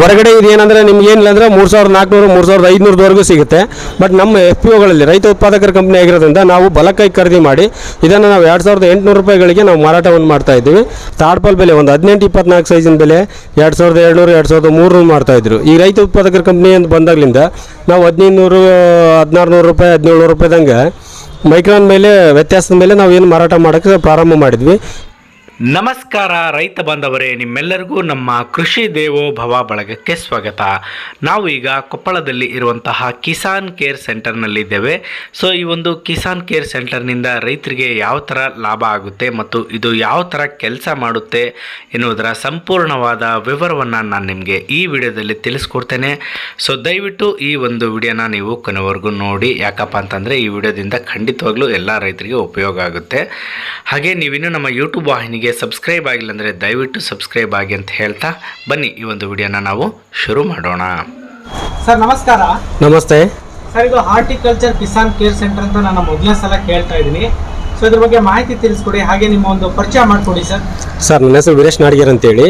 ಹೊರಗಡೆ ಇದು ಏನಂದ್ರೆ ನಿಮ್ಗೆ ಏನಿಲ್ಲ ಅಂದರೆ ಮೂರು ಸಾವಿರದ ನಾಲ್ಕುನೂರು ಮೂರು ಸಾವಿರದ ಐದುನೂರದವರೆಗೂ ಸಿಗುತ್ತೆ. ಬಟ್ ನಮ್ಮ ಎಫ್ ಪಿ ಒಗಳಲ್ಲಿ ರೈತ ಉತ್ಪಾದಕರ ಕಂಪನಿ ಆಗಿರೋದ್ರಿಂದ ನಾವು ಬಲಕೈ ಖರೀದಿ ಮಾಡಿ, ಇದನ್ನು ನಾವು ಎರಡು ಸಾವಿರದ ಎಂಟುನೂರು ರೂಪಾಯಿಗಳಿಗೆ ನಾವು ಮಾರಾಟವನ್ನು ಮಾಡ್ತಾ ಇದ್ದೀವಿ. ತಾಡ್ಪಾಲ್ ಬೆಲೆ, ಒಂದು ಹದಿನೆಂಟು, ಇಪ್ಪತ್ನಾಲ್ಕು ಸೈಜಿನ ಬೆಲೆ, ಎರಡು ಸಾವಿರದ ಏಳ್ನೂರು ಎರಡು ಸಾವಿರದ ಮೂರು ಮಾಡ್ತಾಯಿದ್ರು ಈ ರೈತ ಉತ್ಪಾದಕರ ಕಂಪನಿ ಅಂತ ಬಂದಾಗಲಿಂದ ನಾವು ಹದಿನೈದುನೂರು ಹದಿನಾರು ನೂರು ರೂಪಾಯಿ ಹದಿನೇಳು ರೂಪಾಯಿದಂಗೆ ಮೈಕ್ರಾನ್ ಮೇಲೆ ವ್ಯತ್ಯಾಸದ ಮೇಲೆ ನಾವು ಏನು ಮಾರಾಟ ಮಾಡೋಕ್ಕೆ ಪ್ರಾರಂಭ ಮಾಡಿದ್ವಿ. ನಮಸ್ಕಾರ ರೈತ ಬಾಂಧವರೇ, ನಿಮ್ಮೆಲ್ಲರಿಗೂ ನಮ್ಮ ಕೃಷಿ ದೇವೋ ಭವ ಬಳಗಕ್ಕೆ ಸ್ವಾಗತ. ನಾವು ಈಗ ಕೊಪ್ಪಳದಲ್ಲಿ ಇರುವಂತಹ ಕಿಸಾನ್ ಕೇರ್ ಸೆಂಟರ್ನಲ್ಲಿದ್ದೇವೆ ಸೊ, ಈ ಒಂದು ಕಿಸಾನ್ ಕೇರ್ ಸೆಂಟರ್ನಿಂದ ರೈತರಿಗೆ ಯಾವ ಥರ ಲಾಭ ಆಗುತ್ತೆ ಮತ್ತು ಇದು ಯಾವ ಥರ ಕೆಲಸ ಮಾಡುತ್ತೆ ಎನ್ನುವುದರ ಸಂಪೂರ್ಣವಾದ ವಿವರವನ್ನು ನಾನು ನಿಮಗೆ ಈ ವಿಡಿಯೋದಲ್ಲಿ ತಿಳಿಸ್ಕೊಡ್ತೇನೆ. ಸೊ, ದಯವಿಟ್ಟು ಈ ಒಂದು ವಿಡಿಯೋನ ನೀವು ಕೊನೆವರೆಗೂ ನೋಡಿ. ಯಾಕಪ್ಪ ಅಂತಂದರೆ ಈ ವಿಡಿಯೋದಿಂದ ಖಂಡಿತವಾಗ್ಲೂ ಎಲ್ಲ ರೈತರಿಗೆ ಉಪಯೋಗ ಆಗುತ್ತೆ. ಹಾಗೆ ನೀವಿನ್ನೂ ನಮ್ಮ ಯೂಟ್ಯೂಬ್ ವಾಹಿನಿಗೆ ಸಬ್ಸ್ಕ್ರೈಬ್ ಆಗಿಲ್ಲ ಅಂದರೆ ದಯವಿಟ್ಟು ಸಬ್ಸ್ಕ್ರೈಬ್ ಆಗಿ ಅಂತ ಹೇಳ್ತಾ ಬನ್ನಿ ಈ ಒಂದು ವಿಡಿಯೋನ ನಾವು ಶುರು ಮಾಡೋಣ. ಸರ್ ನಮಸ್ಕಾರ. ನಮಸ್ತೆ. ಸರ್ ಇದು ಹಾರ್ಟಿಕಲ್ಚರ್ ಕಿಸಾನ್ ಕೇರ್ ಸೆಂಟರ್ ಅಂತ ನಾನು ಮೊದಲನೇ ಸಲ ಕೇಳ್ತಾ ಇದ್ದೀನಿ. ಸೊ ಇದ್ರ ಬಗ್ಗೆ ಮಾಹಿತಿ ತಿಳಿಸ್ಕೊಡಿ ಹಾಗೆ ನಿಮ್ಮ ಒಂದು ಪರಿಚಯ ಮಾಡಿಕೊಡಿ ಸರ್. ಸರ್ ನನ್ನ ಹೆಸರು ವೀರೇಶ್ ನಾಡಿಗೇರ್ ಅಂತೇಳಿ.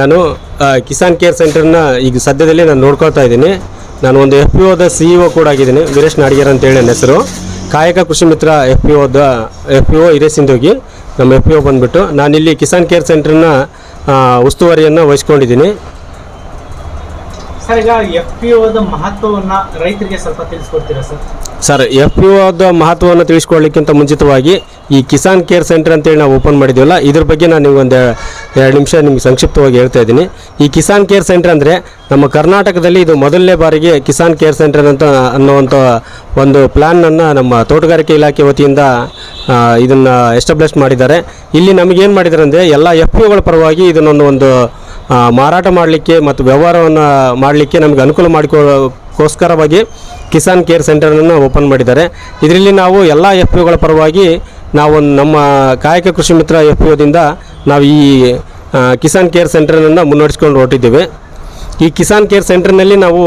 ನಾನು ಆ, ಕಿಸಾನ್ ಕೇರ್ ಸೆಂಟರ್ನ ಈಗ ಸದ್ಯದಲ್ಲಿ ನಾನು ನೋಡ್ಕೊಳ್ತಾ ಇದ್ದೀನಿ. ನಾನು ಒಂದು ಎಫ್ ಪಿ ಒದ ಸಿ ಇ ಒ ಕೂಡ ಆಗಿದ್ದೀನಿ ವೀರೇಶ್ ನಾಡಿಗೇರ್ ಅಂತೇಳಿ ನನ್ನ ಹೆಸರು. ಕಾಯಕ ಕೃಷಿ ಮಿತ್ರ ಎಫ್ ಪಿ ಒದ ಎಫ್ ಪಿ ಒ ಹಿರೇಸಿಂಧೋಗಿ ನಮ್ಮ ಎಫ್ ಪಿ ಒ ಬಂದುಬಿಟ್ಟು ನಾನಿಲ್ಲಿ ಕಿಸಾನ್ ಕೇರ್ ಸೆಂಟ್ರನ್ನ ಉಸ್ತುವಾರಿಯನ್ನು ವಹಿಸ್ಕೊಂಡಿದ್ದೀನಿ. ಸರ್ ಈಗ ಎಫ್ ಪಿ ಒದ ಮಹತ್ವವನ್ನ ರೈತರಿಗೆ ಸ್ವಲ್ಪ ತಿಳಿಸ್ಕೊಡ್ತೀರಾ ಸರ್? ಸರ್ ಎಫ್ ಪಿ ಒದ ಮಹತ್ವವನ್ನು ತಿಳಿಸ್ಕೊಳ್ಳಿಕ್ಕಿಂತ ಮುಂಚಿತವಾಗಿ ಈ ಕಿಸಾನ್ ಕೇರ್ ಸೆಂಟರ್ ಅಂತೇಳಿ ನಾವು ಓಪನ್ ಮಾಡಿದ್ದೀವಲ್ಲ ಇದ್ರ ಬಗ್ಗೆ ನಾನು ನಿಮ್ಗೆ ಒಂದು ಎರಡು ನಿಮಿಷ ನಿಮ್ಗೆ ಸಂಕ್ಷಿಪ್ತವಾಗಿ ಹೇಳ್ತಾ ಇದ್ದೀನಿ. ಈ ಕಿಸಾನ್ ಕೇರ್ ಸೆಂಟರ್ ಅಂದರೆ ನಮ್ಮ ಕರ್ನಾಟಕದಲ್ಲಿ ಇದು ಮೊದಲನೇ ಬಾರಿಗೆ ಕಿಸಾನ್ ಕೇರ್ ಸೆಂಟರ್ ಅಂತ ಅನ್ನುವಂಥ ಒಂದು ಪ್ಲ್ಯಾನನ್ನು ನಮ್ಮ ತೋಟಗಾರಿಕೆ ಇಲಾಖೆ ವತಿಯಿಂದ ಇದನ್ನು ಎಸ್ಟಾಬ್ಲಿಷ್ ಮಾಡಿದ್ದಾರೆ. ಇಲ್ಲಿ ನಮಗೇನು ಮಾಡಿದ್ದಾರೆ ಅಂದರೆ ಎಲ್ಲ ಎಫ್ ಪಿ ಪರವಾಗಿ ಇದನ್ನೊಂದು ಒಂದು ಮಾರಾಟ ಮಾಡಲಿಕ್ಕೆ ಮತ್ತು ವ್ಯವಹಾರವನ್ನು ಮಾಡಲಿಕ್ಕೆ ನಮಗೆ ಅನುಕೂಲ ಮಾಡಿಕೋಸ್ಕರವಾಗಿ ಕಿಸಾನ್ ಕೇರ್ ಸೆಂಟರನ್ನು ಓಪನ್ ಮಾಡಿದ್ದಾರೆ. ಇದರಲ್ಲಿ ನಾವು ಎಲ್ಲ ಎಫ್ ಪಿಗಳ ಪರವಾಗಿ ನಾವು ನಮ್ಮ ಕಾಯಕ ಕೃಷಿ ಮಿತ್ರ ಎಫ್ ಒದಿಂದ ನಾವು ಈ ಕಿಸಾನ್ ಕೇರ್ ಸೆಂಟರ್ನನ್ನು ಮುನ್ನಡೆಸ್ಕೊಂಡು ಹೊರಟಿದ್ದೇವೆ. ಈ ಕಿಸಾನ್ ಕೇರ್ ಸೆಂಟರ್ನಲ್ಲಿ ನಾವು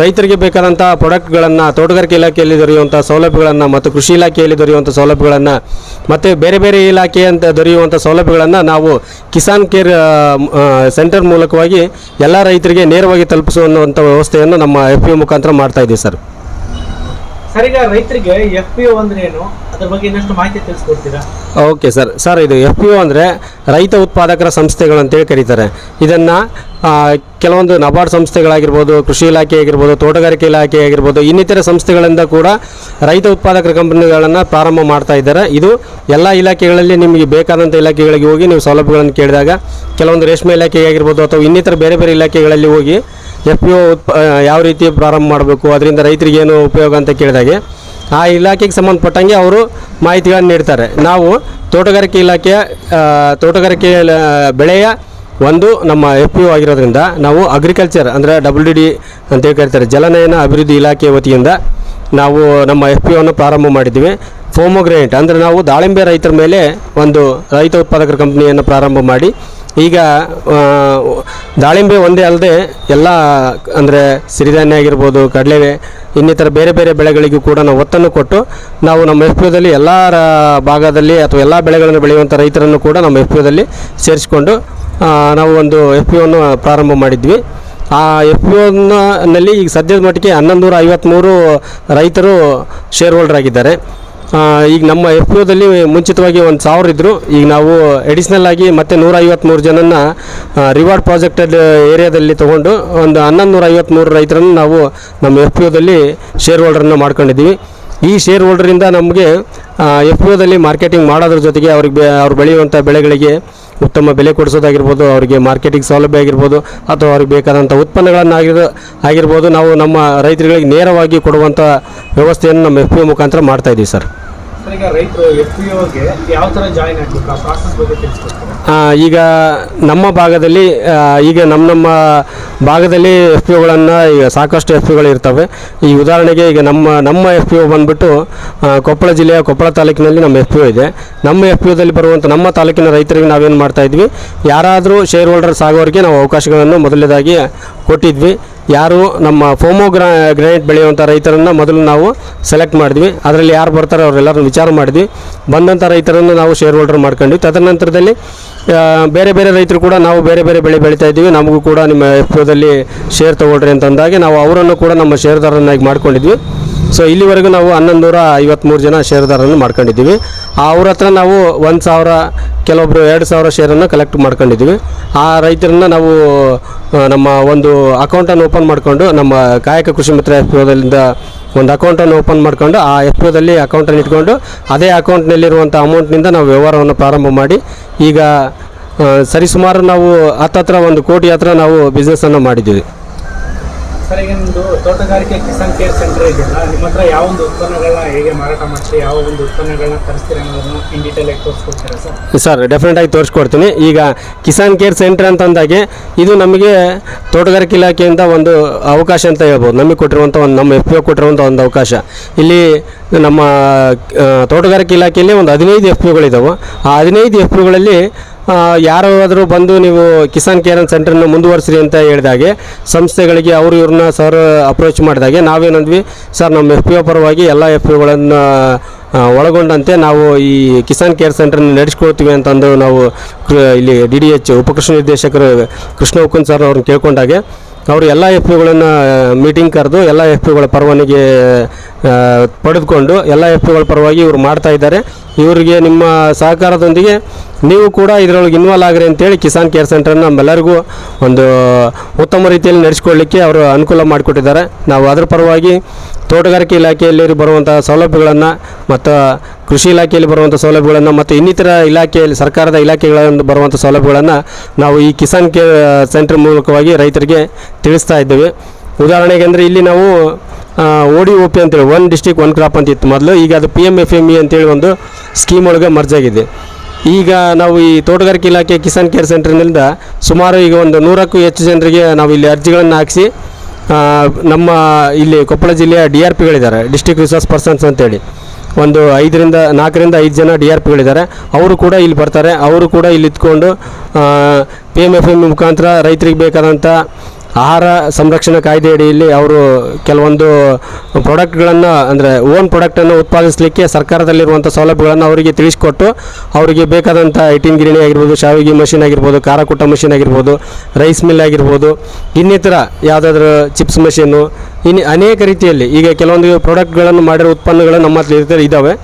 ರೈತರಿಗೆ ಬೇಕಾದಂಥ ಪ್ರಾಡಕ್ಟ್ಗಳನ್ನು, ತೋಟಗಾರಿಕೆ ಇಲಾಖೆಯಲ್ಲಿ ದೊರೆಯುವಂಥ ಸೌಲಭ್ಯಗಳನ್ನು ಮತ್ತು ಕೃಷಿ ಇಲಾಖೆಯಲ್ಲಿ ದೊರೆಯುವಂಥ ಸೌಲಭ್ಯಗಳನ್ನು ಮತ್ತು ಬೇರೆ ಬೇರೆ ಇಲಾಖೆ ಅಂತ ದೊರೆಯುವಂಥ ಸೌಲಭ್ಯಗಳನ್ನು ನಾವು ಕಿಸಾನ್ ಕೇರ್ ಸೆಂಟರ್ ಮೂಲಕವಾಗಿ ಎಲ್ಲ ರೈತರಿಗೆ ನೇರವಾಗಿ ತಲುಪಿಸುವಂಥ ವ್ಯವಸ್ಥೆಯನ್ನು ನಮ್ಮ ಎಫ್ ಪಿ ಮುಖಾಂತರ ಮಾಡ್ತಾಯಿದ್ದೀವಿ ಸರ್. ಸರ್ ಈಗ ರೈತರಿಗೆ ಎಫ್ ಅಂದ್ರೆ ಏನು? ಅದ್ರ ಬಗ್ಗೆ ಇನ್ನಷ್ಟು ಮಾಹಿತಿ ತಿಳಿಸ್ಕೊಡ್ತೀರಾ? Okay sir. ಸರ್, ಇದು ಎಫ್ ಪಿ ಒ ಅಂದರೆ ರೈತ ಉತ್ಪಾದಕರ ಸಂಸ್ಥೆಗಳು ಅಂತೇಳಿ ಕರೀತಾರೆ. ಇದನ್ನು ಕೆಲವೊಂದು ನಬಾರ್ಡ್ ಸಂಸ್ಥೆಗಳಾಗಿರ್ಬೋದು, ಕೃಷಿ ಇಲಾಖೆ ಆಗಿರ್ಬೋದು, ತೋಟಗಾರಿಕೆ ಇಲಾಖೆ ಆಗಿರ್ಬೋದು, ಇನ್ನಿತರ ಸಂಸ್ಥೆಗಳಿಂದ ಕೂಡ ರೈತ ಉತ್ಪಾದಕರ ಕಂಪನಿಗಳನ್ನು ಪ್ರಾರಂಭ ಮಾಡ್ತಾ ಇದ್ದಾರೆ. ಇದು ಎಲ್ಲ ಇಲಾಖೆಗಳಲ್ಲಿ ನಿಮಗೆ ಬೇಕಾದಂಥ ಇಲಾಖೆಗಳಿಗೆ ಹೋಗಿ ನೀವು ಸೌಲಭ್ಯಗಳನ್ನು ಕೇಳಿದಾಗ, ಕೆಲವೊಂದು ರೇಷ್ಮೆ ಇಲಾಖೆಗೆ ಆಗಿರ್ಬೋದು ಅಥವಾ ಇನ್ನಿತರ ಬೇರೆ ಬೇರೆ ಇಲಾಖೆಗಳಲ್ಲಿ ಹೋಗಿ ಎಫ್ ಪಿ ಒ ಉತ್ಪ ಯಾವ ರೀತಿ ಪ್ರಾರಂಭ ಮಾಡಬೇಕು, ಅದರಿಂದ ರೈತರಿಗೆ ಏನು ಉಪಯೋಗ ಅಂತ ಕೇಳಿದಾಗೆ, ಆ ಇಲಾಖೆಗೆ ಸಂಬಂಧಪಟ್ಟಂಗೆ ಅವರು ಮಾಹಿತಿಗಳನ್ನು ನೀಡ್ತಾರೆ. ನಾವು ತೋಟಗಾರಿಕೆ ಇಲಾಖೆಯ ತೋಟಗಾರಿಕೆ ಬೆಳೆಯ ಒಂದು ನಮ್ಮ ಎಫ್ ಪಿ ಒ ಆಗಿರೋದ್ರಿಂದ ನಾವು ಅಗ್ರಿಕಲ್ಚರ್ ಅಂದರೆ ಡಬ್ಲ್ಯೂ ಡಿ ಡಿ ಅಂತೇಳಿ ಕರೀತಾರೆ ಜಲನಯನ ಅಭಿವೃದ್ಧಿ ಇಲಾಖೆ ವತಿಯಿಂದ ನಾವು ನಮ್ಮ ಎಫ್ ಪಿ ಒನ್ನು ಪ್ರಾರಂಭ ಮಾಡಿದ್ದೀವಿ. ಫೋಮೋಗ್ರೇನೆಟ್ ಅಂದರೆ ನಾವು ದಾಳಿಂಬೆ ರೈತರ ಮೇಲೆ ಒಂದು ರೈತ ಉತ್ಪಾದಕರ ಕಂಪ್ನಿಯನ್ನು ಪ್ರಾರಂಭ ಮಾಡಿ ಈಗ ದಾಳಿಂಬೆ ಒಂದೇ ಅಲ್ಲದೆ ಎಲ್ಲ, ಅಂದರೆ ಸಿರಿಧಾನ್ಯ ಆಗಿರ್ಬೋದು ಕಡಲೆ ಇನ್ನಿತರ ಬೇರೆ ಬೇರೆ ಬೆಳೆಗಳಿಗೂ ಕೂಡ ನಾವು ಒತ್ತನ್ನು ಕೊಟ್ಟು, ನಾವು ನಮ್ಮ ಎಫ್ ಪಿ ಒದಲ್ಲಿ ಎಲ್ಲ ಭಾಗದಲ್ಲಿ ಅಥವಾ ಎಲ್ಲ ಬೆಳೆಗಳನ್ನು ಬೆಳೆಯುವಂಥ ರೈತರನ್ನು ಕೂಡ ನಮ್ಮ ಎಫ್ ಪಿ ಒದಲ್ಲಿ ಸೇರಿಸಿಕೊಂಡು ನಾವು ಒಂದು ಎಫ್ ಪಿ ಒನ್ನು ಪ್ರಾರಂಭ ಮಾಡಿದ್ವಿ. ಆ ಎಫ್ ಪಿ ನಲ್ಲಿ ಈಗ ಸದ್ಯದ ಮಟ್ಟಿಗೆ ಹನ್ನೊಂದು ನೂರ ಐವತ್ತ್ಮೂರು ರೈತರು ಶೇರ್ ಹೋಲ್ಡರ್ ಆಗಿದ್ದಾರೆ. ಈಗ ನಮ್ಮ ಎಫ್ ಪಿ ಓದಲ್ಲಿ ಮುಂಚಿತವಾಗಿ ಒಂದು ಸಾವಿರ ಇದ್ದರು ಈಗ ನಾವು ಎಡಿಷ್ನಲ್ ಆಗಿ ಮತ್ತೆ ನೂರ ಐವತ್ತ್ಮೂರು ಜನನ ರಿವಾರ್ಡ್ ಪ್ರಾಜೆಕ್ಟ್ ಏರಿಯಾದಲ್ಲಿ ತೊಗೊಂಡು ಒಂದು ಹನ್ನೊಂದು ನೂರ ಐವತ್ತ್ಮೂರು ರೈತರನ್ನು ನಾವು ನಮ್ಮ ಎಫ್ ಪಿ ಓದಲ್ಲಿ ಶೇರ್ ಹೋಲ್ಡರನ್ನು ಮಾಡ್ಕೊಂಡಿದ್ದೀವಿ. ಈ ಶೇರ್ ಹೋಲ್ಡರಿಂದ ನಮಗೆ ಎಫ್ ಪಿ ಓದಲ್ಲಿ ಮಾರ್ಕೆಟಿಂಗ್ ಮಾಡೋದ್ರ ಜೊತೆಗೆ ಅವ್ರಿಗೆ ಬೆ, ಅವ್ರು ಬೆಳೆಯುವಂಥ ಬೆಳೆಗಳಿಗೆ ಉತ್ತಮ ಬೆಲೆ ಕೊಡಿಸೋದಾಗಿರ್ಬೋದು, ಅವರಿಗೆ ಮಾರ್ಕೆಟಿಂಗ್ ಸೌಲಭ್ಯ ಆಗಿರ್ಬೋದು, ಅಥವಾ ಅವ್ರಿಗೆ ಬೇಕಾದಂಥ ಉತ್ಪನ್ನಗಳನ್ನು ಆಗಿರೋ ಆಗಿರ್ಬೋದು, ನಾವು ನಮ್ಮ ರೈತರುಗಳಿಗೆ ನೇರವಾಗಿ ಕೊಡುವಂಥ ವ್ಯವಸ್ಥೆಯನ್ನು ನಮ್ಮ ಎಫ್ ಪಿ ಮುಖಾಂತರ ಮಾಡ್ತಾ ಇದ್ದೀವಿ ಸರ್ ಸರ್. ಈಗ ನಮ್ಮ ಭಾಗದಲ್ಲಿ ಈಗ ನಮ್ಮ ನಮ್ಮ ಭಾಗದಲ್ಲಿ ಎಫ್ ಪಿ ಒಗಳನ್ನು ಈಗ ಸಾಕಷ್ಟು ಎಫ್ ಪಿಗಳು ಇರ್ತವೆ. ಈ ಉದಾಹರಣೆಗೆ ಈಗ ನಮ್ಮ ನಮ್ಮ ಎಫ್ ಪಿ ಒ ಬಂದುಬಿಟ್ಟು ಕೊಪ್ಪಳ ಜಿಲ್ಲೆಯ ಕೊಪ್ಪಳ ತಾಲೂಕಿನಲ್ಲಿ ನಮ್ಮ ಎಫ್ ಪಿ ಒ ಇದೆ. ನಮ್ಮ ಎಫ್ ಪಿ ಒದಲ್ಲಿ ಬರುವಂಥ ನಮ್ಮ ತಾಲೂಕಿನ ರೈತರಿಗೆ ನಾವೇನು ಮಾಡ್ತಾ ಇದ್ವಿ? ಯಾರಾದರೂ ಶೇರ್ ಹೋಲ್ಡರ್ಸ್ ಆಗೋರಿಗೆ ನಾವು ಅವಕಾಶಗಳನ್ನು ಮೊದಲನೇದಾಗಿ ಕೊಟ್ಟಿದ್ವಿ. ಯಾರು ನಮ್ಮ ಫೋಮೋ ಗ್ರಾ ಗ್ರಾನೈಟ್ ಬೆಳೆಯುವಂಥ ರೈತರನ್ನು ಮೊದಲು ನಾವು ಸೆಲೆಕ್ಟ್ ಮಾಡಿದ್ವಿ. ಅದರಲ್ಲಿ ಯಾರು ಬರ್ತಾರೆ ಅವರೆಲ್ಲರನ್ನು ವಿಚಾರ ಮಾಡಿದ್ವಿ. ಬಂದಂಥ ರೈತರನ್ನು ನಾವು ಶೇರ್ ಹೋಲ್ಡರ್ ಮಾಡ್ಕೊಂಡ್ವಿ. ತದನಂತರದಲ್ಲಿ ಬೇರೆ ಬೇರೆ ರೈತರು ಕೂಡ ನಾವು ಬೇರೆ ಬೇರೆ ಬೆಳೆ ಬೆಳೀತಾ ಇದ್ದೀವಿ. ನಮಗೂ ಕೂಡ ನಿಮ್ಮ ಎಫ್ ಶೇರ್ ತೊಗೊಳ್ರಿ ಅಂತಂದಾಗೆ ನಾವು ಅವರನ್ನು ಕೂಡ ನಮ್ಮ ಶೇರ್ದಾರನ್ನಾಗಿ ಮಾಡ್ಕೊಂಡಿದ್ವಿ. ಸೊ ಇಲ್ಲಿವರೆಗೂ ನಾವು ಹನ್ನೊಂದು ನೂರ ಐವತ್ತ್ಮೂರು ಜನ ಷೇರುದಾರರನ್ನು ಮಾಡ್ಕೊಂಡಿದ್ದೀವಿ. ಅವ್ರ ಹತ್ರ ನಾವು ಒಂದು ಸಾವಿರ ಕೆಲವೊಬ್ಬರು ಎರಡು ಸಾವಿರ ಷೇರನ್ನು ಕಲೆಕ್ಟ್ ಮಾಡ್ಕೊಂಡಿದ್ದೀವಿ. ಆ, ರೈತರನ್ನು ನಾವು ನಮ್ಮ ಒಂದು ಅಕೌಂಟನ್ನು ಓಪನ್ ಮಾಡಿಕೊಂಡು, ನಮ್ಮ ಕಾಯಕ ಕೃಷಿ ಮಿತ್ರ ಎಫ್ ದಿಂದ ಒಂದು ಅಕೌಂಟನ್ನು ಓಪನ್ ಮಾಡ್ಕೊಂಡು, ಆ ಎಫ್ ದಲ್ಲಿ ಅಕೌಂಟನ್ನು ಇಟ್ಕೊಂಡು, ಅದೇ ಅಕೌಂಟ್ನಲ್ಲಿರುವಂಥ ಅಮೌಂಟ್ನಿಂದ ನಾವು ವ್ಯವಹಾರವನ್ನು ಪ್ರಾರಂಭ ಮಾಡಿ, ಈಗ ಸರಿಸುಮಾರು ನಾವು ಹತ್ತತ್ರ ಒಂದು ಕೋಟಿ ಹತ್ರ ನಾವು ಬಿಸ್ನೆಸ್ಸನ್ನು ಮಾಡಿದ್ದೀವಿ. ಸರ್ ಈಗ ನಿಮ್ಮದು ತೋಟಗಾರಿಕೆ ಕಿಸಾನ್ ಕೇರ್ ಸೆಂಟರ್ ಇದೆಯಲ್ಲ ನಿಮ್ಮ ಹತ್ರ ಯಾವ ಒಂದು ಉತ್ಪನ್ನಗಳನ್ನ ಹೇಗೆ ಮಾರಾಟ ಮಾಡ್ತೀರಿ, ಯಾವ ಒಂದು ಉತ್ಪನ್ನಗಳನ್ನ ತರಿಸ್ತೀರಿ ಅನ್ನೋದನ್ನು ಇನ್ ಡೀಟೇಲ್ ಆಗಿ ತೋರಿಸ್ಕೊಡ್ತೀರಾ ಸರ್? ಸರ್ ಡೆಫಿನೆಟಾಗಿ ತೋರಿಸ್ಕೊಡ್ತೀನಿ. ಈಗ ಕಿಸಾನ್ ಕೇರ್ ಸೆಂಟರ್ ಅಂತಂದಾಗೆ ಇದು ನಮಗೆ ತೋಟಗಾರಿಕೆ ಇಲಾಖೆಯಿಂದ ಒಂದು ಅವಕಾಶ ಅಂತ ಹೇಳ್ಬೋದು. ನಮಗೆ ಕೊಟ್ಟಿರುವಂಥ ಒಂದು, ನಮ್ಮ ಎಫ್ ಪಿ ಕೊಟ್ಟಿರುವಂಥ ಒಂದು ಅವಕಾಶ. ಇಲ್ಲಿ ನಮ್ಮ ತೋಟಗಾರಿಕೆ ಇಲಾಖೆಯಲ್ಲಿ ಒಂದು ಹದಿನೈದು ಎಫ್ ಪಿಗಳಿದ್ದಾವೆ ಆ ಹದಿನೈದು ಎಫ್ ಪಿಗಳಲ್ಲಿ ಯಾರಾದರೂ ಬಂದು ನೀವು ಕಿಸಾನ್ ಕೇರ್ ಸೆಂಟರ್ನ ಮುಂದುವರಿಸ್ರಿ ಅಂತ ಹೇಳಿದಾಗೆ ಸಂಸ್ಥೆಗಳಿಗೆ ಅವರು ಇವ್ರನ್ನ ಸರ್ ಅಪ್ರೋಚ್ ಮಾಡಿದಾಗೆ ನಾವೇನಂದ್ವಿ, ಸರ್ ನಮ್ಮ ಎಫ್ ಪಿ ಪರವಾಗಿ ಎಲ್ಲ ಎಫ್ ಪಿಗಳನ್ನು ಒಳಗೊಂಡಂತೆ ನಾವು ಈ ಕಿಸಾನ್ ಕೇರ್ ಸೆಂಟರ್ನ ನಡೆಸ್ಕೊಳ್ತೀವಿ ಅಂತಂದು ನಾವು ಇಲ್ಲಿ ಡಿ ಡಿ ಎಚ್ ಉಪಕೃಷಿ ನಿರ್ದೇಶಕರು ಕೃಷ್ಣ ಉಕ್ಕನ್ ಸರ್ ಅವ್ರನ್ನ ಕೇಳ್ಕೊಂಡಾಗೆ ಅವರು ಎಲ್ಲ ಎಫ್ ಪಿಗಳನ್ನು ಮೀಟಿಂಗ್ ಕರೆದು ಎಲ್ಲ ಎಫ್ ಪಿಗಳ ಪರವಾನಿಗೆ ಪಡೆದುಕೊಂಡು ಎಲ್ಲ ಎಫ್ ಪಿಗಳ ಪರವಾಗಿ ಇವರು ಮಾಡ್ತಾ ಇದ್ದಾರೆ. ಇವರಿಗೆ ನಿಮ್ಮ ಸಹಕಾರದೊಂದಿಗೆ ನೀವು ಕೂಡ ಇದರೊಳಗೆ ಇನ್ವಾಲ್ವ್ ಆಗ್ರಿ ಅಂತೇಳಿ ಕಿಸಾನ್ ಕೇರ್ ಸೆಂಟರ್ನ ನಮ್ಮೆಲ್ಲರಿಗೂ ಒಂದು ಉತ್ತಮ ರೀತಿಯಲ್ಲಿ ನಡೆಸ್ಕೊಳ್ಳಿಕ್ಕೆ ಅವರು ಅನುಕೂಲ ಮಾಡಿಕೊಟ್ಟಿದ್ದಾರೆ. ನಾವು ಅದರ ಪರವಾಗಿ ತೋಟಗಾರಿಕೆ ಇಲಾಖೆಯಲ್ಲಿ ಬರುವಂಥ ಸೌಲಭ್ಯಗಳನ್ನು ಮತ್ತು ಕೃಷಿ ಇಲಾಖೆಯಲ್ಲಿ ಬರುವಂಥ ಸೌಲಭ್ಯಗಳನ್ನು ಮತ್ತು ಇನ್ನಿತರ ಇಲಾಖೆಯಲ್ಲಿ ಸರ್ಕಾರದ ಇಲಾಖೆಗಳಿಂದ ಬರುವಂಥ ಸೌಲಭ್ಯಗಳನ್ನು ನಾವು ಈ ಕಿಸಾನ್ ಕೇರ್ ಸೆಂಟರ್ ಮೂಲಕವಾಗಿ ರೈತರಿಗೆ ತಿಳಿಸ್ತಾ ಇದ್ದೇವೆ. ಉದಾಹರಣೆಗೆ ಅಂದರೆ ಇಲ್ಲಿ ನಾವು ಓ ಡಿ ಒ ಪಿ ಅಂತೇಳಿ ಒನ್ ಡಿಸ್ಟಿಕ್ ಒನ್ ಕ್ರಾಪ್ ಅಂತ ಇತ್ತು ಮೊದಲು. ಈಗ ಅದು P M F M E ಅಂತೇಳಿ ಒಂದು ಸ್ಕೀಮ್ ಒಳಗೆ ಮರ್ಜ್ ಆಗಿದೆ. ಈಗ ನಾವು ಈ ತೋಟಗಾರಿಕೆ ಇಲಾಖೆ ಕಿಸಾನ್ ಕೇರ್ ಸೆಂಟರ್ನಿಂದ ಸುಮಾರು ಈಗ ಒಂದು ನೂರಕ್ಕೂ ಹೆಚ್ಚು ಜನರಿಗೆ ನಾವು ಇಲ್ಲಿ ಅರ್ಜಿಗಳನ್ನು ಹಾಕಿಸಿ ನಮ್ಮ ಇಲ್ಲಿ ಕೊಪ್ಪಳ ಜಿಲ್ಲೆಯ ಡಿ ಆರ್ ಪಿಗಳಿದ್ದಾರೆ, ಡಿಸ್ಟಿಕ್ ರಿಸೋರ್ಸ್ ಪರ್ಸನ್ಸ್ ಅಂತೇಳಿ. ಒಂದು ಐದರಿಂದ, ನಾಲ್ಕರಿಂದ ಐದು ಜನ ಡಿ ಆರ್ ಪಿಗಳಿದ್ದಾರೆ. ಅವರು ಕೂಡ ಇಲ್ಲಿ ಬರ್ತಾರೆ. ಅವರು ಕೂಡ ಇಲ್ಲಿ ಇದ್ಕೊಂಡು ಪಿ ಎಂ ಎಫ್ ಎಂ ಮುಖಾಂತರ ರೈತರಿಗೆ ಬೇಕಾದಂಥ ಆಹಾರ ಸಂರಕ್ಷಣಾ ಕಾಯ್ದೆಯಡಿಯಲ್ಲಿ ಅವರು ಕೆಲವೊಂದು ಪ್ರಾಡಕ್ಟ್ಗಳನ್ನು, ಅಂದರೆ ಓನ್ ಪ್ರಾಡಕ್ಟನ್ನು ಉತ್ಪಾದಿಸಲಿಕ್ಕೆ ಸರ್ಕಾರದಲ್ಲಿರುವಂಥ ಸೌಲಭ್ಯಗಳನ್ನು ಅವರಿಗೆ ತಿಳಿಸಿಕೊಟ್ಟು ಅವರಿಗೆ ಬೇಕಾದಂಥ ಐಟಿನ್ ಗಿರಣಿ ಆಗಿರ್ಬೋದು, ಶಾವಿಗೆ ಮಷಿನ್ ಆಗಿರ್ಬೋದು ಖಾರ ಕುಟ್ಟ ಮಷಿನ್ ಆಗಿರ್ಬೋದು ರೈಸ್ ಮಿಲ್ ಆಗಿರ್ಬೋದು, ಇನ್ನಿತರ ಯಾವುದಾದ್ರೂ ಚಿಪ್ಸ್ ಮಷೀನು ಇನ್ನು ಅನೇಕ ರೀತಿಯಲ್ಲಿ ಈಗ ಕೆಲವೊಂದು ಪ್ರಾಡಕ್ಟ್ಗಳನ್ನು ಮಾಡಿರೋ ಉತ್ಪನ್ನಗಳು ನಮ್ಮ ಹತ್ರ ಇದ್ದಾವೆ.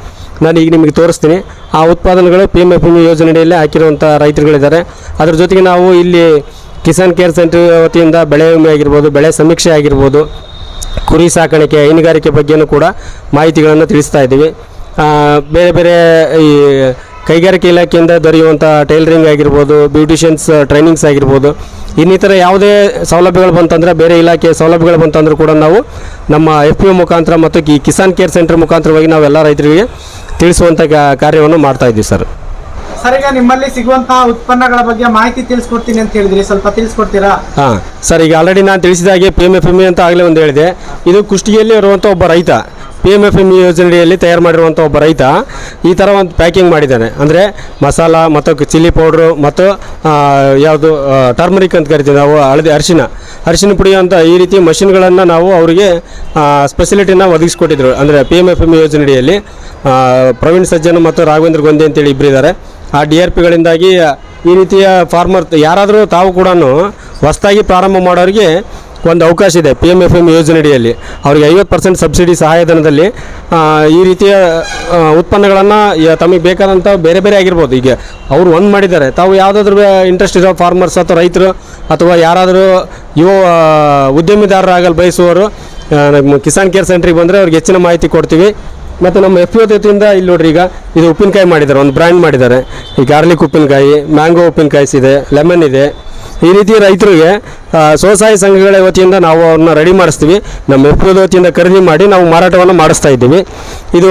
ನಾನು ಈಗ ನಿಮಗೆ ತೋರಿಸ್ತೀನಿ. ಆ ಉತ್ಪಾದನೆಗಳು ಪಿ ಎಂ ಎಫ್ ಎಂ ಯೋಜನೆಯಲ್ಲಿ ಹಾಕಿರುವಂಥ ರೈತರುಗಳಿದ್ದಾರೆ. ಅದ್ರ ಜೊತೆಗೆ ನಾವು ಇಲ್ಲಿ ಕಿಸಾನ್ ಕೇರ್ ಸೆಂಟರ್ ವತಿಯಿಂದ ಬೆಳೆ ವಿಮೆ ಆಗಿರ್ಬೋದು, ಬೆಳೆ ಸಮೀಕ್ಷೆ ಆಗಿರ್ಬೋದು, ಕುರಿ ಸಾಕಾಣಿಕೆ, ಹೈನುಗಾರಿಕೆ ಬಗ್ಗೆನೂ ಕೂಡ ಮಾಹಿತಿಗಳನ್ನು ತಿಳಿಸ್ತಾ ಇದ್ದೀವಿ. ಬೇರೆ ಬೇರೆ ಈ ಕೈಗಾರಿಕೆ ಇಲಾಖೆಯಿಂದ ದೊರೆಯುವಂಥ ಟೈಲರಿಂಗ್ ಆಗಿರ್ಬೋದು, ಬ್ಯೂಟಿಷಿಯನ್ಸ್ ಟ್ರೈನಿಂಗ್ಸ್ ಆಗಿರ್ಬೋದು, ಇನ್ನಿತರ ಯಾವುದೇ ಸೌಲಭ್ಯಗಳು ಬಂತಂದರೆ ಬೇರೆ ಇಲಾಖೆ ಸೌಲಭ್ಯಗಳು ಬಂತಂದರೂ ಕೂಡ ನಾವು ನಮ್ಮ ಎಫ್ ಪಿ ಒ ಮುಖಾಂತರ ಮತ್ತು ಕಿಸಾನ್ ಕೇರ್ ಸೆಂಟರ್ ಮುಖಾಂತರವಾಗಿ ನಾವು ಎಲ್ಲ ರೈತರಿಗೆ ತಿಳಿಸುವಂಥ ಕಾರ್ಯವನ್ನು ಮಾಡ್ತಾ ಇದ್ದೀವಿ ಸರ್. ಸರ್ ಈಗ ನಿಮ್ಮಲ್ಲಿ ಸಿಗುವಂತಹ ಉತ್ಪನ್ನಗಳ ಬಗ್ಗೆ ಮಾಹಿತಿ ತಿಳಿಸ್ಕೊಡ್ತೀನಿ ಅಂತ ಹೇಳಿದ್ರಿ. ಸ್ವಲ್ಪ ತಿಳಿಸ್ಕೊಡ್ತೀರಾ? ಹಾಂ, ಸರ್, ಈಗ ಆಲ್ರೆಡಿ ನಾನು ತಿಳಿಸಿದ ಹಾಗೆ ಪಿ ಎಂ ಎಫ್ ಎಂ ಅಂತ ಆಗಲೇ ಒಂದು ಹೇಳಿದೆ. ಇದು ಕುಷ್ಟಗಿಯಲ್ಲಿ ಇರುವಂಥ ಒಬ್ಬ ರೈತ. P M F M E ಯೋಜನೆಯಲ್ಲಿ ತಯಾರು ಮಾಡಿರುವಂಥ ಒಬ್ಬ ರೈತ. ಈ ಥರ ಒಂದು ಪ್ಯಾಕಿಂಗ್ ಮಾಡಿದ್ದಾನೆ. ಅಂದರೆ ಮಸಾಲ ಮತ್ತು ಚಿಲ್ಲಿ ಪೌಡ್ರು ಮತ್ತು ಯಾವುದು ಟರ್ಮರಿಕ್ ಅಂತ ಕರಿತೀವಿ ನಾವು, ಹಳದಿ ಅರಿಶಿನ. ಅರಿಶಿನ ಪುಡಿ ಈ ರೀತಿ ಮಷಿನ್ಗಳನ್ನು ನಾವು ಅವರಿಗೆ ಸ್ಪೆಸಿಲಿಟಿನ ಒದಗಿಸ್ಕೊಟ್ಟಿದ್ರು. ಅಂದರೆ P M F M E ಯೋಜನೆಯಲ್ಲಿ ಪ್ರವೀಣ್ ಸಜ್ಜನ್ ಮತ್ತು ರಾಘವೇಂದ್ರ ಗೊಂದೆ ಅಂತೇಳಿ ಇಬ್ಬರಿದ್ದಾರೆ ಆ ಡಿ ಆರ್ ಪಿಗಳಿಂದಾಗಿ ಈ ರೀತಿಯ ಫಾರ್ಮರ್ ಯಾರಾದರೂ ತಾವು ಕೂಡ ಹೊಸದಾಗಿ ಪ್ರಾರಂಭ ಮಾಡೋರಿಗೆ ಒಂದು ಅವಕಾಶ ಇದೆ. ಪಿ ಎಂ ಎಫ್ ಎಂ ಯೋಜನೆಯಡಿಯಲ್ಲಿ. ಅವರಿಗೆ ಐವತ್ತು ಪರ್ಸೆಂಟ್ ಸಬ್ಸಿಡಿ ಸಹಾಯಧನದಲ್ಲಿ ಈ ರೀತಿಯ ಉತ್ಪನ್ನಗಳನ್ನು ತಮಗೆ ಬೇಕಾದಂಥ ಬೇರೆ ಬೇರೆ ಆಗಿರ್ಬೋದು. ಈಗ ಅವರು ಒಂದು ಮಾಡಿದ್ದಾರೆ. ತಾವು ಯಾವುದಾದ್ರೂ ಇಂಟ್ರೆಸ್ಟ್ ಇರೋ ಫಾರ್ಮರ್ಸ್ ಅಥವಾ ರೈತರು ಅಥವಾ ಯಾರಾದರೂ ಯುವ ಉದ್ಯಮಿದಾರರಾಗಲು ಬಯಸುವವರು ಕಿಸಾನ್ ಕೇರ್ ಸೆಂಟ್ರಿಗೆ ಬಂದರೆ ಅವ್ರಿಗೆ ಹೆಚ್ಚಿನ ಮಾಹಿತಿ ಕೊಡ್ತೀವಿ. ಮತ್ತು ನಮ್ಮ ಎಫ್ ಯು ಜೊತೆಯಿಂದ ಇಲ್ಲಿ ನೋಡ್ರಿ ಈಗ ಇದು ಉಪ್ಪಿನಕಾಯಿ ಮಾಡಿದ್ದಾರೆ, ಒಂದು ಬ್ರ್ಯಾಂಡ್ ಮಾಡಿದ್ದಾರೆ. ಈ ಗಾರ್ಲಿಕ್ ಉಪ್ಪಿನಕಾಯಿ ಮ್ಯಾಂಗೋ ಉಪ್ಪಿನಕಾಯಿ ಇದೆ ಲೆಮನ್ ಇದೆ. ಈ ರೀತಿ ರೈತರಿಗೆ ಸ್ವಸಹಾಯ ಸಂಘಗಳ ವತಿಯಿಂದ ನಾವು ಅವ್ರನ್ನ ರೆಡಿ ಮಾಡಿಸ್ತೀವಿ. ನಮ್ಮ ಎಫ್ ಯು ವತಿಯಿಂದ ಖರೀದಿ ಮಾಡಿ ನಾವು ಮಾರಾಟವನ್ನು ಮಾಡಿಸ್ತಾ ಇದ್ದೀವಿ. ಇದು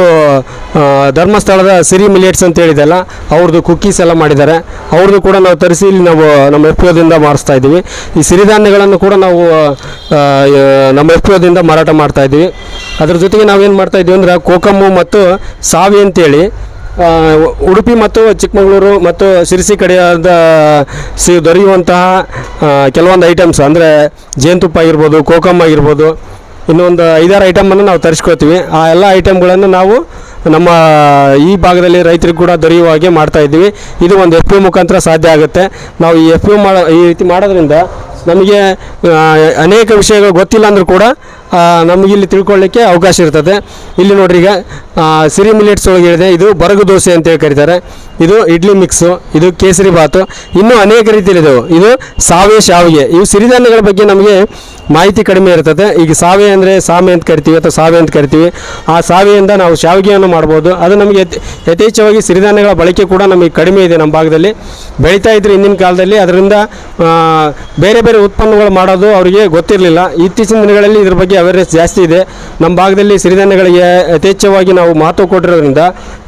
ಧರ್ಮಸ್ಥಳದ ಸಿರಿ ಮಿಲಿಯಟ್ಸ್ ಅಂತ ಹೇಳಿದೆಲ್ಲ, ಅವ್ರದ್ದು ಕುಕ್ಕೀಸ್ ಎಲ್ಲ ಮಾಡಿದ್ದಾರೆ. ಅವ್ರದ್ದು ಕೂಡ ನಾವು ತರಿಸಿ ಇಲ್ಲಿ ನಾವು, ನಮ್ಮ ಎಫ್ ದಿಂದ ಮಾರಿಸ್ತಾ ಇದ್ದೀವಿ. ಈ ಸಿರಿಧಾನ್ಯಗಳನ್ನು ಕೂಡ ನಾವು ನಮ್ಮ ಎಫ್ ದಿಂದ ಮಾರಾಟ ಮಾಡ್ತಾ ಇದ್ದೀವಿ. ಅದ್ರ ಜೊತೆಗೆ ನಾವೇನು ಮಾಡ್ತಾ ಇದ್ದೀವಿ ಅಂದ್ರೆ ಕೋಕಮ್ಮು ಮತ್ತು ಸಾವಿ ಅಂತೇಳಿ ಉಡುಪಿ ಮತ್ತು ಚಿಕ್ಕಮಗಳೂರು ಮತ್ತು ಶಿರಸಿ ಕಡೆಯಾದ ಸಿ ದೊರೆಯುವಂತಹ ಕೆಲವೊಂದು ಐಟಮ್ಸ್ ಅಂದರೆ ಜೇನುತುಪ್ಪ ಆಗಿರ್ಬೋದು ಕೋಕಮ್ ಆಗಿರ್ಬೋದು, ಇನ್ನೊಂದು ಐದಾರು ಐಟಮನ್ನು ನಾವು ತರಿಸ್ಕೊಳ್ತೀವಿ. ಆ ಎಲ್ಲ ಐಟಮ್ಗಳನ್ನು ನಾವು ನಮ್ಮ ಈ ಭಾಗದಲ್ಲಿ ರೈತರಿಗೆ ಕೂಡ ದೊರೆಯುವ ಹಾಗೆ ಮಾಡ್ತಾ ಇದ್ದೀವಿ. ಇದು ಒಂದು ಎಫ್ ಯು ಮುಖಾಂತರ ಸಾಧ್ಯ ಆಗುತ್ತೆ. ನಾವು ಈ ಎಫ್ ಪಿ ಮಾಡೋ, ಈ ರೀತಿ ಮಾಡೋದ್ರಿಂದ ನಮಗೆ ಅನೇಕ ವಿಷಯಗಳು ಗೊತ್ತಿಲ್ಲ ಅಂದರೂ ಕೂಡ ನಮಗಿಲ್ಲಿ ತಿಳ್ಕೊಳ್ಳಿಕ್ಕೆ ಅವಕಾಶ ಇರ್ತದೆ. ಇಲ್ಲಿ ನೋಡ್ರಿ ಈಗ ಸಿರಿ ಮಿಲೆಟ್ಸ್ ಒಳಗೆ ಹೇಳಿದೆ. ಇದು ಬರಗು ದೋಸೆ ಅಂತೇಳಿ ಕರೀತಾರೆ. ಇದು ಇಡ್ಲಿ ಮಿಕ್ಸು ಇದು ಕೇಸರಿ ಬಾತು, ಇನ್ನೂ ಅನೇಕ ರೀತಿಯಲ್ಲಿದ್ದವು ಇದು ಸಾವೆ ಶಾವಿಗೆ. ಇವು ಸಿರಿಧಾನ್ಯಗಳ ಬಗ್ಗೆ ನಮಗೆ ಮಾಹಿತಿ ಕಡಿಮೆ ಇರ್ತದೆ. ಈಗ ಸಾವೆ ಅಂದರೆ ಸಾಮೆ ಅಂತ ಕರಿತೀವಿ ಅಥವಾ ಸಾವೆ ಅಂತ ಕರಿತೀವಿ. ಆ ಸಾವೆಯಿಂದ ನಾವು ಶಾವಿಗೆಯನ್ನು ಮಾಡ್ಬೋದು. ಅದು ನಮಗೆ ಯಥೇ- ಯಥೇಚ್ಛವಾಗಿ ಸಿರಿಧಾನ್ಯಗಳ ಬಳಕೆ ಕೂಡ ನಮಗೆ ಕಡಿಮೆ ಇದೆ ನಮ್ಮ ಭಾಗದಲ್ಲಿ. ಬೆಳೀತಾ ಇದ್ರು ಹಿಂದಿನ ಕಾಲದಲ್ಲಿ ಅದರಿಂದ ಬೇರೆ ಬೇರೆ ಉತ್ಪನ್ನಗಳು ಮಾಡೋದು ಅವರಿಗೆ ಗೊತ್ತಿರಲಿಲ್ಲ. ಇತ್ತೀಚಿನ ದಿನಗಳಲ್ಲಿ ಇದ್ರ ಬಗ್ಗೆ ಅವೇರ್ನೆಸ್ ಜಾಸ್ತಿ ಇದೆ. ನಮ್ಮ ಭಾಗದಲ್ಲಿ ಸಿರಿಧಾನ್ಯಗಳಿಗೆ ಯಥೇಚ್ಛವಾಗಿ ನಾವು ಮಹತ್ವ ಕೊಟ್ಟಿರೋದ್ರಿಂದ,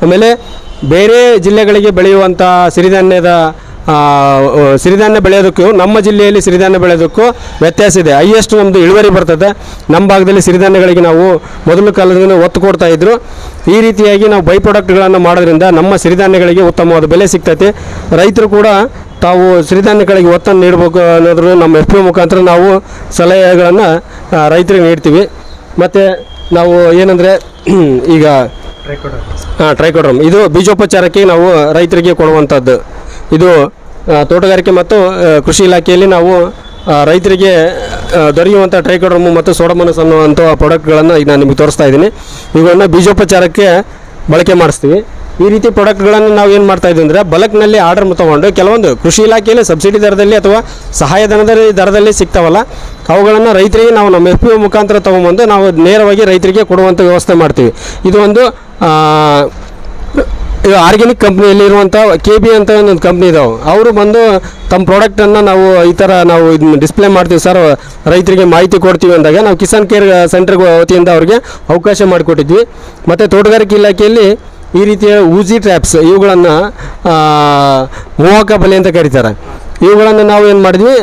ಆಮೇಲೆ ಬೇರೆ ಜಿಲ್ಲೆಗಳಿಗೆ ಬೆಳೆಯುವಂಥ ಸಿರಿಧಾನ್ಯದ ಸಿರಿಧಾನ್ಯ ಬೆಳೆಯೋದಕ್ಕೂ ನಮ್ಮ ಜಿಲ್ಲೆಯಲ್ಲಿ ಸಿರಿಧಾನ್ಯ ಬೆಳೆಯೋದಕ್ಕೂ ವ್ಯತ್ಯಾಸ ಇದೆ. ಹೈಯೆಸ್ಟ್ ನಮ್ಮದು ಇಳುವರಿ ಬರ್ತದೆ. ನಮ್ಮ ಭಾಗದಲ್ಲಿ ಸಿರಿಧಾನ್ಯಗಳಿಗೆ ನಾವು ಮೊದಲ ಕಾಲದಿಂದ ಒತ್ತು ಕೊಡ್ತಾ ಇದ್ದರು ಈ ರೀತಿಯಾಗಿ ನಾವು ಬೈ ಪ್ರಾಡಕ್ಟ್ಗಳನ್ನು ಮಾಡೋದ್ರಿಂದ ನಮ್ಮ ಸಿರಿಧಾನ್ಯಗಳಿಗೆ ಉತ್ತಮವಾದ ಬೆಲೆ ಸಿಗ್ತೈತಿ. ರೈತರು ಕೂಡ ತಾವು ಸಿರಿಧಾನ್ಯಗಳಿಗೆ ಒತ್ತನ್ನು ನೀಡಬೇಕು ಅನ್ನೋದ್ರ ನಮ್ಮ ಎಫ್ ಪಿ ಮುಖಾಂತರ ನಾವು ಸಲಹೆಗಳನ್ನು ರೈತರಿಗೆ ನೀಡ್ತೀವಿ. ಮತ್ತು ನಾವು ಏನಂದರೆ ಈಗ ಹಾಂ ಟ್ರೈಕೋಡ್ರಮ್ ಇದು ಬೀಜೋಪಚಾರಕ್ಕೆ ನಾವು ರೈತರಿಗೆ ಕೊಡುವಂಥದ್ದು ಇದು ತೋಟಗಾರಿಕೆ ಮತ್ತು ಕೃಷಿ ಇಲಾಖೆಯಲ್ಲಿ ನಾವು ರೈತರಿಗೆ ದೊರೆಯುವಂಥ ಟ್ರೈಕೋಡ್ರಮ್ ಮತ್ತು ಸೋಡಮನಸ್ ಅನ್ನುವಂಥ ಪ್ರಾಡಕ್ಟ್ಗಳನ್ನು ಈಗ ನಾನು ನಿಮಗೆ ತೋರಿಸ್ತಾ ಇದ್ದೀನಿ. ಇವುಗಳನ್ನು ಬೀಜೋಪಚಾರಕ್ಕೆ ಬಳಕೆ ಮಾಡಿಸ್ತೀವಿ. ಈ ರೀತಿ ಪ್ರಾಡಕ್ಟ್ಗಳನ್ನು ನಾವು ಏನು ಮಾಡ್ತಾ ಇದ್ದೀವಿ ಅಂದರೆ ಬಲಕ್ನಲ್ಲಿ ಆರ್ಡರ್ ತೊಗೊಂಡು ಕೆಲವೊಂದು ಕೃಷಿ ಇಲಾಖೆಯಲ್ಲಿ ಸಬ್ಸಿಡಿ ದರದಲ್ಲಿ ಅಥವಾ ಸಹಾಯಧನದಲ್ಲಿ ದರದಲ್ಲಿ ಸಿಗ್ತಾವಲ್ಲ, ಅವುಗಳನ್ನು ರೈತರಿಗೆ ನಾವು ನಮ್ಮ ಎಫ್ ಪಿ ಮುಖಾಂತರ ತೊಗೊಂಬಂದು ನಾವು ನೇರವಾಗಿ ರೈತರಿಗೆ ಕೊಡುವಂಥ ವ್ಯವಸ್ಥೆ ಮಾಡ್ತೀವಿ. ಇದು ಒಂದು ಆರ್ಗ್ಯಾನಿಕ್ ಕಂಪ್ನಿಯಲ್ಲಿ ಇರುವಂಥ ಕೆ ಬಿ ಅಂತ ಒಂದು ಕಂಪ್ನಿ ಇದಾವೆ. ಅವರು ಬಂದು ತಮ್ಮ ಪ್ರಾಡಕ್ಟನ್ನು ನಾವು ಈ ಥರ ನಾವು ಇದನ್ನು ಡಿಸ್ಪ್ಲೇ ಮಾಡ್ತೀವಿ ಸರ್, ರೈತರಿಗೆ ಮಾಹಿತಿ ಕೊಡ್ತೀವಿ ಅಂದಾಗ ನಾವು ಕಿಸಾನ್ ಕೇರ್ ಸೆಂಟರ್ ವತಿಯಿಂದ ಅವರಿಗೆ ಅವಕಾಶ ಮಾಡಿಕೊಟ್ಟಿದ್ವಿ. ಮತ್ತು ತೋಟಗಾರಿಕೆ ಇಲಾಖೆಯಲ್ಲಿ ಈ ರೀತಿಯ ಊಜಿ ಟ್ರ್ಯಾಪ್ಸ್ ಇವುಗಳನ್ನು ಮೋಹಕ ಬಲೆ ಅಂತ ಕರೀತಾರೆ. ಇವುಗಳನ್ನು ನಾವು ಏನು ಮಾಡಿದ್ವಿ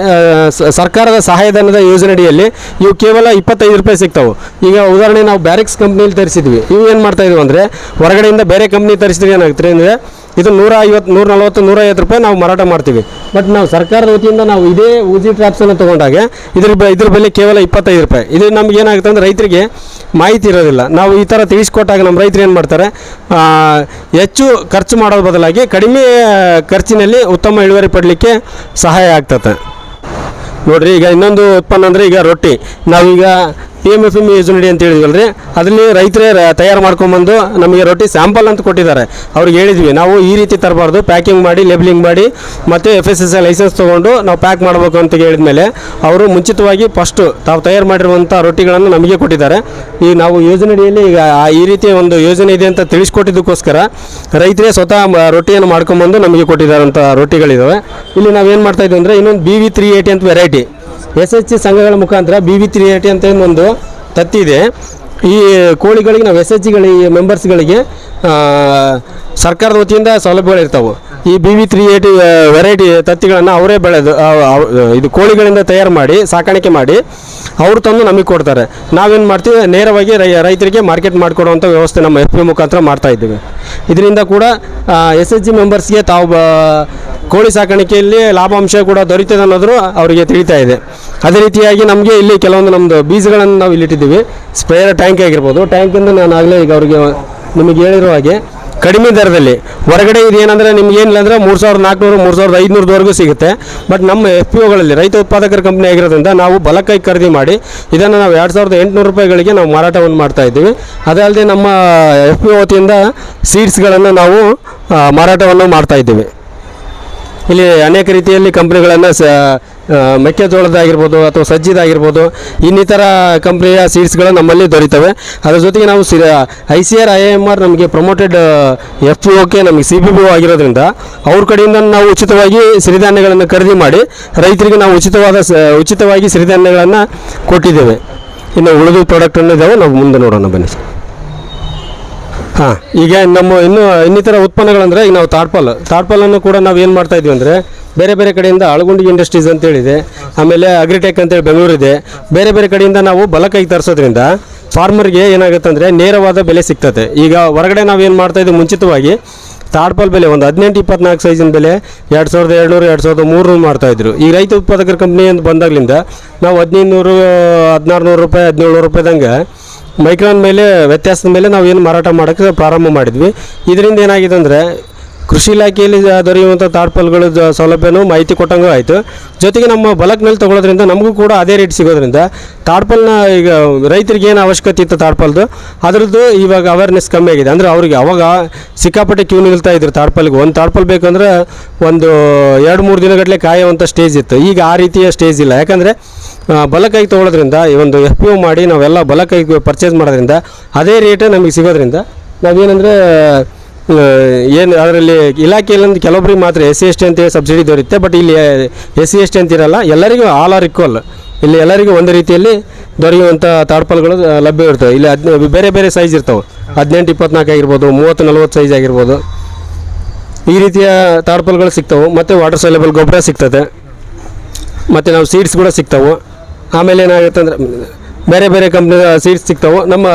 ಸರ್ಕಾರದ ಸಹಾಯಧನದ ಯೋಜನೆಯಡಿಯಲ್ಲಿ ಇವು ಕೇವಲ ಇಪ್ಪತ್ತೈದು ರೂಪಾಯಿ ಸಿಗ್ತಾವೆ. ಈಗ ಉದಾಹರಣೆ ನಾವು ಬ್ಯಾರಿಕ್ಸ್ ಕಂಪ್ನಿಯಲ್ಲಿ ತರಿಸಿದ್ವಿ. ಇವು ಏನು ಮಾಡ್ತಾ ಇದ್ವಿ ಅಂದರೆ, ಹೊರಗಡೆಯಿಂದ ಬೇರೆ ಕಂಪ್ನಿ ತರಿಸಿದ್ರೆ ಏನಾಗುತ್ತೆ ಅಂದರೆ ಇದು ನೂರ ಐವತ್ತು ನೂರ ನಲ್ವತ್ತು, ನೂರ ಐವತ್ತು ರೂಪಾಯಿ ನಾವು ಮಾರಾಟ ಮಾಡ್ತೀವಿ. ಬಟ್ ನಾವು ಸರ್ಕಾರದ ವತಿಯಿಂದ ನಾವು ಇದೇ ಊಜಿ ಟ್ರಾಪ್ಸನ್ನು ತೊಗೊಂಡಾಗ ಇದ್ರ ಬ, ಇದ್ರ ಬೆಲೆ ಕೇವಲ ಇಪ್ಪತ್ತೈದು ರೂಪಾಯಿ. ಇದು ನಮ್ಗೆ ಏನಾಗುತ್ತೆ ಅಂದರೆ ರೈತರಿಗೆ ಮಾಹಿತಿ ಇರೋದಿಲ್ಲ. ನಾವು ಈ ಥರ ತಿಳಿಸ್ಕೊಟ್ಟಾಗ ನಮ್ಮ ರೈತರು ಏನು ಮಾಡ್ತಾರೆ? ಹೆಚ್ಚು ಖರ್ಚು ಮಾಡೋದ್ರ ಬದಲಾಗಿ ಕಡಿಮೆ ಖರ್ಚಿನಲ್ಲಿ ಉತ್ತಮ ಇಳುವರಿ ಪಡಲಿಕ್ಕೆ ಸಹಾಯ ಆಗ್ತದೆ ನೋಡಿರಿ, ಈಗ ಇನ್ನೊಂದು ಉತ್ಪನ್ನ ಅಂದರೆ ಈಗ ರೊಟ್ಟಿ. ನಾವೀಗ ಪಿ ಎಂ ಎಫ್ ಎಂ ಯೋಜನೆ ಅಂತ ಹೇಳಿದ್ವಲ್ರಿ? ಅದರಲ್ಲಿ ರೈತರೇ ರ- ತಯಾರು ಮಾಡ್ಕೊಂಬಂದು ನಮಗೆ ರೊಟ್ಟಿ ಸ್ಯಾಂಪಲ್ ಅಂತ ಕೊಟ್ಟಿದ್ದಾರೆ. ಅವ್ರಿಗೆ ಹೇಳಿದ್ವಿ, ನಾವು ಈ ರೀತಿ ತರಬಾರ್ದು ಪ್ಯಾಕಿಂಗ್ ಮಾಡಿ ಲೇಬಲಿಂಗ್ ಮಾಡಿ, ಮತ್ತು F S S I licence ತೊಗೊಂಡು ನಾವು ಪ್ಯಾಕ್ ಮಾಡಬೇಕು ಅಂತ ಹೇಳಿದ ಮೇಲೆ ಅವರು ಮುಂಚಿತವಾಗಿ ಫಸ್ಟು ತಾವು ತಯಾರು ಮಾಡಿರುವಂಥ ರೊಟ್ಟಿಗಳನ್ನು ನಮಗೆ ಕೊಟ್ಟಿದ್ದಾರೆ. ಈಗ ನಾವು ಯೋಜನೆಯಲ್ಲಿ ಈಗ ಈ ರೀತಿಯ ಒಂದು ಯೋಜನೆ ಇದೆ ಅಂತ ತಿಳಿಸ್ಕೊಟ್ಟಿದ್ದಕ್ಕೋಸ್ಕರ ರೈತರೇ ಸ್ವತಃ ರೊಟ್ಟಿಯನ್ನು ಮಾಡ್ಕೊಂಬಂದು ನಮಗೆ ಕೊಟ್ಟಿದ್ದಾರಂಥ ರೊಟ್ಟಿಗಳಿದ್ದಾವೆ ಇಲ್ಲಿ ನಾವೇನು ಮಾಡ್ತಾ ಇದ್ದೀವಿ ಅಂದರೆ ಇನ್ನೊಂದು ಬಿ ವಿ ತ್ರೀ ಏಯ್ಟಿ ಅಂತ ವೆರೈಟಿ ಎಸ್ ಎಚ್ ಜಿ ಸಂಘಗಳ ಮುಖಾಂತರ ಬಿ ವಿ ತ್ರೀ ಏಟಿ ಅಂತ ಒಂದು ತತ್ತಿದೆ ಈ ಕೋಳಿಗಳಿಗೆ ನಾವು ಎಸ್ ಎಚ್ ಜಿಗಳಿಗೆ ಮೆಂಬರ್ಸ್ಗಳಿಗೆ ಸರ್ಕಾರದ ವತಿಯಿಂದ ಸೌಲಭ್ಯಗಳು ಇರ್ತಾವೆ. ಈ B V three eighty variety ತತ್ತಿಗಳನ್ನು ಅವರೇ ಬೆಳೆದು ಇದು ಕೋಳಿಗಳಿಂದ ತಯಾರು ಮಾಡಿ, ಸಾಕಾಣಿಕೆ ಮಾಡಿ, ಅವರು ತಂದು ನಮಗೆ ಕೊಡ್ತಾರೆ. ನಾವೇನು ಮಾಡ್ತೀವಿ, ನೇರವಾಗಿ ರೈತರಿಗೆ ಮಾರ್ಕೆಟ್ ಮಾಡಿಕೊಡುವಂಥ ವ್ಯವಸ್ಥೆ ನಮ್ಮ ಎಫ್ ಪಿ ಮುಖಾಂತರ ಮಾಡ್ತಾ ಇದ್ದೀವಿ. ಇದರಿಂದ ಕೂಡ ಎಸ್ ಎಚ್ ಜಿ ಮೆಂಬರ್ಸ್ಗೆ ತಾವು ಕೋಳಿ ಸಾಕಾಣಿಕೆಯಲ್ಲಿ ಲಾಭಾಂಶ ಕೂಡ ದೊರೀತದೆ ಅನ್ನೋದ್ರು ಅವರಿಗೆ ತಿಳಿತಾ ಇದೆ. ಅದೇ ರೀತಿಯಾಗಿ ನಮಗೆ ಇಲ್ಲಿ ಕೆಲವೊಂದು ನಮ್ಮದು ಬೀಜಗಳನ್ನು ನಾವು ಇಲ್ಲಿಟ್ಟಿದ್ದೀವಿ. ಸ್ಪ್ರೇಯರ್ ಟ್ಯಾಂಕ್ ಆಗಿರ್ಬೋದು. ಟ್ಯಾಂಕಿಂದ ನಾನು ಆಗಲೇ ಈಗ ಅವರಿಗೆ ನಿಮಗೆ ಹೇಳಿರೋ ಹಾಗೆ ಕಡಿಮೆ ದರದಲ್ಲಿ. ಹೊರಗಡೆ ಇದೇನಂದರೆ ನಿಮ್ಗೆ ಏನಿಲ್ಲ ಅಂದರೆ ಮೂರು ಸಾವಿರದ ನಾಲ್ಕುನೂರು ಮೂರು ಸಾವಿರದ ಐದುನೂರದವರೆಗೂ ಸಿಗುತ್ತೆ. ಬಟ್ ನಮ್ಮ ಎಫ್ ಪಿ ಒಗಳಲ್ಲಿ ರೈತ ಉತ್ಪಾದಕರ ಕಂಪ್ನಿ ಆಗಿರೋದ್ರಿಂದ ನಾವು ಬಲಕೈ ಖರೀದಿ ಮಾಡಿ ಇದನ್ನು ನಾವು ಎರಡು ಸಾವಿರದ ಎಂಟುನೂರು ರೂಪಾಯಿಗಳಿಗೆ ನಾವು ಮಾರಾಟವನ್ನು ಮಾಡ್ತಾ ಇದ್ದೀವಿ. ಅದಲ್ಲದೆ ನಮ್ಮ ಎಫ್ ಪಿ ವತಿಯಿಂದ ಸೀಡ್ಸ್ಗಳನ್ನು ನಾವು ಮಾರಾಟವನ್ನು ಮಾಡ್ತಾ ಇದ್ದೀವಿ. ಇಲ್ಲಿ ಅನೇಕ ರೀತಿಯಲ್ಲಿ ಕಂಪ್ನಿಗಳನ್ನು ಸ ಮೆಕ್ಕೆಜೋಳದಾಗಿರ್ಬೋದು ಅಥವಾ ಸಜ್ಜಿದಾಗಿರ್ಬೋದು, ಇನ್ನಿತರ ಕಂಪ್ನಿಯ ಸೀಡ್ಸ್ಗಳು ನಮ್ಮಲ್ಲಿ ದೊರೀತವೆ. ಅದರ ಜೊತೆಗೆ ನಾವು C, I C R, I M R ನಮಗೆ ಪ್ರಮೋಟೆಡ್ ಎಫ್ ಪಿ ಓಕೆ ನಮಗೆ ಸಿ ಬಿ ಬಿ ಆಗಿರೋದ್ರಿಂದ ಅವ್ರ ಕಡೆಯಿಂದ ನಾವು ಉಚಿತವಾಗಿ ಸಿರಿಧಾನ್ಯಗಳನ್ನು ಖರೀದಿ ಮಾಡಿ ರೈತರಿಗೆ ನಾವು ಉಚಿತವಾದ ಉಚಿತವಾಗಿ ಸಿರಿಧಾನ್ಯಗಳನ್ನು ಕೊಟ್ಟಿದ್ದೇವೆ. ಇನ್ನು ಉಳಿದು ಪ್ರಾಡಕ್ಟನ್ನು ಇದ್ದಾವೆ ನಾವು ಮುಂದೆ ನೋಡೋಣ ಬನ್ನಿ ಹಾಂ. ಈಗ ನಮ್ಮ ಇನ್ನು ಇನ್ನಿತರ ಉತ್ಪನ್ನಗಳಂದರೆ ಈಗ ನಾವು ತಾಡ್ಪಾಲ್. ತಾಡ್ಪಾಲನ್ನು ಕೂಡ ನಾವು ಏನು ಮಾಡ್ತಾ ಇದ್ದೀವಿ ಅಂದರೆ ಬೇರೆ ಬೇರೆ ಕಡೆಯಿಂದ ಅಳಗುಂಡಿ ಇಂಡಸ್ಟ್ರೀಸ್ ಅಂತೇಳಿದೆ. ಆಮೇಲೆ ಅಗ್ರಿಟೆಕ್ ಅಂತೇಳಿ ಬೆಂಗಳೂರಿದೆ. ಬೇರೆ ಬೇರೆ ಕಡೆಯಿಂದ ನಾವು ಬಲಕೈಗೆ ತರಿಸೋದ್ರಿಂದ ಫಾರ್ಮರ್ಗೆ ಏನಾಗುತ್ತೆ ಅಂದರೆ ನೇರವಾದ ಬೆಲೆ ಸಿಗ್ತದೆ. ಈಗ ಹೊರಗಡೆ ನಾವು ಏನು ಮಾಡ್ತಾ ಇದ್ದೀವಿ ಮುಂಚಿತವಾಗಿ ತಾಡ್ಪಲ್ ಬೆಲೆ ಒಂದು ಹದಿನೆಂಟು ಇಪ್ಪತ್ನಾಲ್ಕು ಸೈಜಿನ ಬೆಲೆ ಎರಡು ಸಾವಿರದ ಎರಡುನೂರು, ಎರಡು ಸಾವಿರದ ಮೂರುನೂರು ಮಾಡ್ತಾಯಿದ್ರು ಈ ರೈತ ಉತ್ಪಾದಕರ ಕಂಪ್ನಿ ಅಂತ ಬಂದಾಗಲಿಂದ ನಾವು ಹದಿನೈದು ನೂರು ಹದಿನಾರು ನೂರು ರೂಪಾಯಿ ಹದಿನೇಳು ನೂರು ರೂಪಾಯಿದಂಗೆ ಮೈಕ್ರಾನ್ ಮೇಲೆ, ವ್ಯತ್ಯಾಸದ ಮೇಲೆ ನಾವು ಏನು ಮಾರಾಟ ಮಾಡೋಕ್ಕೆ ಪ್ರಾರಂಭ ಮಾಡಿದ್ವಿ. ಇದರಿಂದ ಏನಾಗಿದೆ ಅಂದರೆ, ಕೃಷಿ ಇಲಾಖೆಯಲ್ಲಿ ದೊರೆಯುವಂಥ ತಾಡ್ಪಲ್ಗಳ ಸೌಲಭ್ಯನೂ ಮಾಹಿತಿ ಕೊಟ್ಟಂಗೂ ಆಯಿತು. ಜೊತೆಗೆ ನಮ್ಮ ಬಲಕ್ನಲ್ಲಿ ತೊಗೊಳೋದ್ರಿಂದ ನಮಗೂ ಕೂಡ ಅದೇ ರೇಟ್ ಸಿಗೋದ್ರಿಂದ ತಾಡ್ಪಲ್ನ ಈಗ ರೈತರಿಗೆ ಏನು ಅವಶ್ಯಕತೆ ಇತ್ತು ತಾಡ್ಪಲ್ದು, ಅದರದ್ದು ಇವಾಗ ಅವೇರ್ನೆಸ್ ಕಮ್ಮಿ ಆಗಿದೆ. ಅಂದರೆ ಅವ್ರಿಗೆ ಅವಾಗ ಸಿಕ್ಕಾಪಟ್ಟೆ ಕ್ಯೂ ನಿಲ್ತಾ ಇದ್ರು ತಾಡ್ಪಲ್ಗೆ. ಒಂದು ತಾಡ್ಪಲ್ ಬೇಕಂದ್ರೆ ಒಂದು ಎರಡು ಮೂರು ದಿನಗಟ್ಟಲೆ ಕಾಯುವಂಥ ಸ್ಟೇಜ್ ಇತ್ತು. ಈಗ ಆ ರೀತಿಯ ಸ್ಟೇಜ್ ಇಲ್ಲ. ಯಾಕಂದರೆ ಬಲಕೈಗೆ ತೊಗೊಳೋದ್ರಿಂದ, ಈ ಒಂದು ಎಫ್ ಪಿ ಓ ಮಾಡಿ ನಾವೆಲ್ಲ ಬಲಕೈಗೆ ಪರ್ಚೇಸ್ ಮಾಡೋದ್ರಿಂದ ಅದೇ ರೇಟ್ ನಮಗೆ ಸಿಗೋದ್ರಿಂದ ನಾವೇನಂದರೆ ಏನು ಅದರಲ್ಲಿ ಇಲಾಖೆಯಲ್ಲಿ ಕೆಲವೊಬ್ಬರಿಗೆ ಮಾತ್ರ ಎಸ್ ಸಿ ಎಸ್ ಟಿ ಅಂತೇಳಿ ಸಬ್ಸಿಡಿ ದೊರೆಯುತ್ತೆ ಬಟ್ ಇಲ್ಲಿ ಎಸ್ ಸಿ ಎಸ್ ಟಿ ಅಂತಿರಲ್ಲ ಎಲ್ಲರಿಗೂ ಆಲ್ ಆರ್ ಇಕ್ವಲ್ ಇಲ್ಲಿ ಎಲ್ಲರಿಗೂ ಒಂದು ರೀತಿಯಲ್ಲಿ ದೊರೆಯುವಂಥ ತಾಡ್ಪಲ್ಗಳು ಲಭ್ಯ ಇರ್ತವೆ. ಇಲ್ಲಿ ಹದಿನ, ಬೇರೆ ಬೇರೆ ಸೈಜ್ ಇರ್ತವೆ. ಹದಿನೆಂಟು, ಇಪ್ಪತ್ನಾಲ್ಕು ಆಗಿರ್ಬೋದು, ಮೂವತ್ತು, ನಲ್ವತ್ತು ಸೈಜ್ ಆಗಿರ್ಬೋದು. ಈ ರೀತಿಯ ತಾಡ್ಪಲ್ಗಳು ಸಿಗ್ತವೆ, ಮತ್ತು ವಾಟರ್ ಸೆಲೆಬಲ್ ಗೊಬ್ಬರ ಸಿಗ್ತದೆ. ಮತ್ತು ನಾವು ಸೀಡ್ಸ್ ಕೂಡ ಸಿಗ್ತಾವೆ. ಆಮೇಲೆ ಏನಾಗುತ್ತೆ ಅಂದ್ರೆ, ಬೇರೆ ಬೇರೆ ಕಂಪ್ನಿ ಸೀಡ್ಸ್ ಸಿಗ್ತಾವೆ. ನಮ್ಮ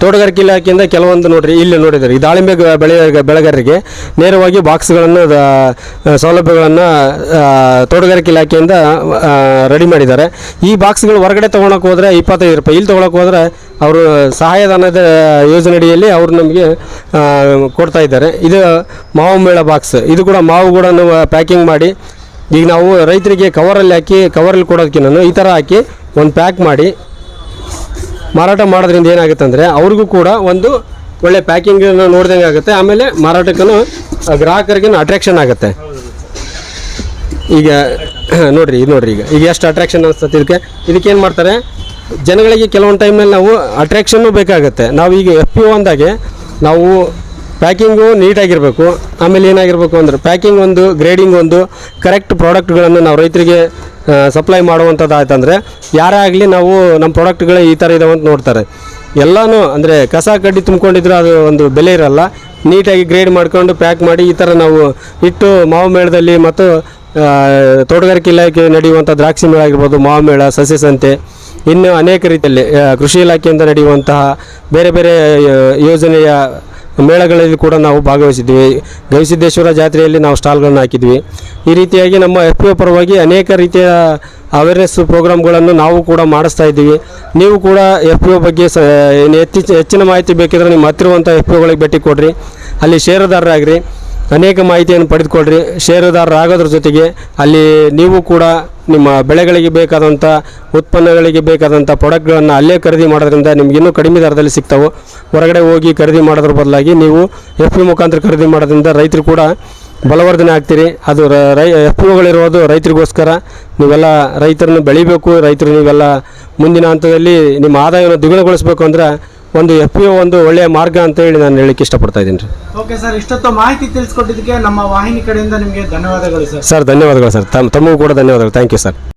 ತೋಟಗಾರಿಕೆ ಇಲಾಖೆಯಿಂದ ಕೆಲವೊಂದು ನೋಡಿರಿ, ಇಲ್ಲಿ ನೋಡಿದ್ರಿ ಈ ದಾಳಿಂಬೆ ಬೆಳೆ ಬೆಳೆಗಾರರಿಗೆ ನೇರವಾಗಿ ಬಾಕ್ಸ್ಗಳನ್ನು ಸೌಲಭ್ಯಗಳನ್ನು ತೋಟಗಾರಿಕೆ ಇಲಾಖೆಯಿಂದ ರೆಡಿ ಮಾಡಿದ್ದಾರೆ. ಈ ಬಾಕ್ಸ್ಗಳು ಹೊರಗಡೆ ತೊಗೊಳಕ್ಕೆ ಹೋದರೆ ಇಪ್ಪತ್ತೈದು ರೂಪಾಯಿ, ಇಲ್ಲಿ ತೊಗೊಳಕ್ಕೆ ಹೋದರೆ ಅವರು ಸಹಾಯಧನದ ಯೋಜನೆ ಅಡಿಯಲ್ಲಿ ಅವರು ನಮಗೆ ಕೊಡ್ತಾ ಇದ್ದಾರೆ. ಇದು ಮಾವು ಮೇಳ ಬಾಕ್ಸ್ ಇದು ಕೂಡ ಮಾವು ಕೂಡ ಪ್ಯಾಕಿಂಗ್ ಮಾಡಿ, ಈಗ ನಾವು ರೈತರಿಗೆ ಕವರಲ್ಲಿ ಹಾಕಿ ಕವರಲ್ಲಿ ನಾನು ಈ ಥರ ಹಾಕಿ ಒಂದು ಪ್ಯಾಕ್ ಮಾಡಿ ಮಾರಾಟ ಮಾಡೋದ್ರಿಂದ ಏನಾಗುತ್ತೆ ಅಂದರೆ ಅವ್ರಿಗೂ ಕೂಡ ಒಂದು ಒಳ್ಳೆ ಪ್ಯಾಕಿಂಗ್ ನೋಡ್ದಂಗೆ ಆಗುತ್ತೆ. ಆಮೇಲೆ ಮಾರಾಟಕ್ಕೂ ಗ್ರಾಹಕರಿಗೂ ಅಟ್ರಾಕ್ಷನ್ ಆಗುತ್ತೆ. ಈಗ ನೋಡ್ರಿ, ಇದು ನೋಡ್ರಿ ಈಗ. ಈಗ ಎಷ್ಟು ಅಟ್ರಾಕ್ಷನ್ ಅನಿಸ್ತದೆ ಇದಕ್ಕೆ? ಇದಕ್ಕೇನು ಮಾಡ್ತಾರೆ? ಜನಗಳಿಗೆ ಕೆಲವೊಂದು ಟೈಮಲ್ಲಿ ನಾವು ಅಟ್ರಾಕ್ಷನ್ನು ಬೇಕಾಗುತ್ತೆ. ನಾವು ಈಗ ಎಫ್ ಪಿ ಅಂದಾಗೆ ನಾವು ಪ್ಯಾಕಿಂಗು ನೀಟಾಗಿರಬೇಕು ಆಮೇಲೆ ಏನಾಗಿರಬೇಕು ಅಂದ್ರೆ ಪ್ಯಾಕಿಂಗ್ ಒಂದು ಗ್ರೇಡಿಂಗ್ ಒಂದು ಕರೆಕ್ಟ್ ಪ್ರಾಡಕ್ಟ್ಗಳನ್ನು ನಾವು ರೈತರಿಗೆ ಸಪ್ಲೈ ಮಾಡುವಂಥದ್ದು ಆಯ್ತಂದರೆ ಯಾರೇ ಆಗಲಿ ನಾವು ನಮ್ಮ ಪ್ರಾಡಕ್ಟ್ಗಳೇ ಈ ಥರ ಇದಾವೆ ಅಂತ ನೋಡ್ತಾರೆ. ಎಲ್ಲನೂ ಅಂದರೆ ಕಸ, ಕಡ್ಡಿ ತುಂಬ್ಕೊಂಡಿದ್ರೆ ಅದು ಒಂದು ಬೆಲೆ ಇರಲ್ಲ. ನೀಟಾಗಿ ಗ್ರೇಡ್ ಮಾಡ್ಕೊಂಡು ಪ್ಯಾಕ್ ಮಾಡಿ ಈ ಥರ ನಾವು ಇಟ್ಟು ಮಾವು ಮೇಳದಲ್ಲಿ ಮತ್ತು ತೋಟಗಾರಿಕೆ ಇಲಾಖೆ ನಡೆಯುವಂಥ ದ್ರಾಕ್ಷಿ ಮೇಳ ಆಗಿರ್ಬೋದು, ಮಾವು ಮೇಳ, ಸಸ್ಯ ಸಂತೆ, ಇನ್ನು ಅನೇಕ ರೀತಿಯಲ್ಲಿ ಕೃಷಿ ಇಲಾಖೆಯಿಂದ ನಡೆಯುವಂತಹ ಬೇರೆ ಬೇರೆ ಯೋಜನೆಯ ಮೇಳಗಳಲ್ಲಿ ಕೂಡ ನಾವು ಭಾಗವಹಿಸಿದ್ವಿ. ಗವಿಸಿದ್ದೇಶ್ವರ ಜಾತ್ರೆಯಲ್ಲಿ ನಾವು ಸ್ಟಾಲ್ಗಳನ್ನು ಹಾಕಿದ್ವಿ. ಈ ರೀತಿಯಾಗಿ ನಮ್ಮ ಎಫ್ ಪಿ ಒ ಪರವಾಗಿ ಅನೇಕ ರೀತಿಯ ಅವೇರ್ನೆಸ್ ಪ್ರೋಗ್ರಾಮ್ಗಳನ್ನು ನಾವು ಕೂಡ ಮಾಡಿಸ್ತಾ ಇದ್ದೀವಿ. ನೀವು ಕೂಡ ಎಫ್ ಪಿ ಒ ಬಗ್ಗೆ ಸ ಹೆಚ್ಚಿ, ಹೆಚ್ಚಿನ ಮಾಹಿತಿ ಬೇಕಿದ್ರೆ ನಿಮ್ಮ ಹತ್ತಿರುವಂಥ ಎಫ್ ಪಿ ಒಗಳಿಗೆ ಭೇಟಿ ಕೊಡ್ರಿ. ಅಲ್ಲಿ ಷೇರುದಾರರಾಗ್ರಿ. ಅನೇಕ ಮಾಹಿತಿಯನ್ನು ಪಡೆದುಕೊಳ್ಳ್ರಿ ಷೇರುದಾರರಾಗೋದ್ರ ಜೊತೆಗೆ ಅಲ್ಲಿ ನೀವು ಕೂಡ ನಿಮ್ಮ ಬೆಳೆಗಳಿಗೆ ಬೇಕಾದಂಥ ಉತ್ಪನ್ನಗಳಿಗೆ ಬೇಕಾದಂಥ ಪ್ರಾಡಕ್ಟ್ಗಳನ್ನು ಅಲ್ಲೇ ಖರೀದಿ ಮಾಡೋದ್ರಿಂದ ನಿಮ್ಗೆ ಇನ್ನೂ ಕಡಿಮೆ ದರದಲ್ಲಿ ಸಿಗ್ತಾವೆ. ಹೊರಗಡೆ ಹೋಗಿ ಖರೀದಿ ಮಾಡೋದ್ರ ಬದಲಾಗಿ ನೀವು ಎಫ್ ಪಿ ಮುಖಾಂತರ ಖರೀದಿ ಮಾಡೋದ್ರಿಂದ ರೈತರು ಕೂಡ ಬಲವರ್ಧನೆ ಆಗ್ತೀರಿ. ಅದು ರ- ಎಫ್ ಪಿ ಒಗಳಿರೋದು ರೈತರಿಗೋಸ್ಕರ. ನೀವೆಲ್ಲ ರೈತರನ್ನು ಬೆಳಿಬೇಕು, ರೈತರು ನೀವೆಲ್ಲ ಮುಂದಿನ ಹಂತದಲ್ಲಿ ನಿಮ್ಮ ಆದಾಯವನ್ನು ದ್ವಿಗುಣಗೊಳಿಸಬೇಕು ಅಂದ್ರೆ ಒಂದು ಎಫ್ ಪಿ ಒಂದು ಒಳ್ಳೆಯ ಮಾರ್ಗ ಅಂತ ಹೇಳಿ ನಾನು ಹೇಳಲಿಕ್ಕೆ ಇಷ್ಟಪಡ್ತಾ ಇದ್ದೀನಿ ಓಕೆ ಸರ್ ಇಷ್ಟೊತ್ತು ಮಾಹಿತಿ ತಿಳಿಸ್ಕೊಟ್ಟಿದ್ದಕ್ಕೆ ನಮ್ಮ ವಾಹಿನಿ ಕಡೆಯಿಂದ ನಿಮಗೆ ಧನ್ಯವಾದಗಳು ಸರ್ ಸರ್ ಧನ್ಯವಾದಗಳು ಸರ್ ತಮ್ಮ ತಮಗೂ ಕೂಡ ಧನ್ಯವಾದಗಳು. Thank you sir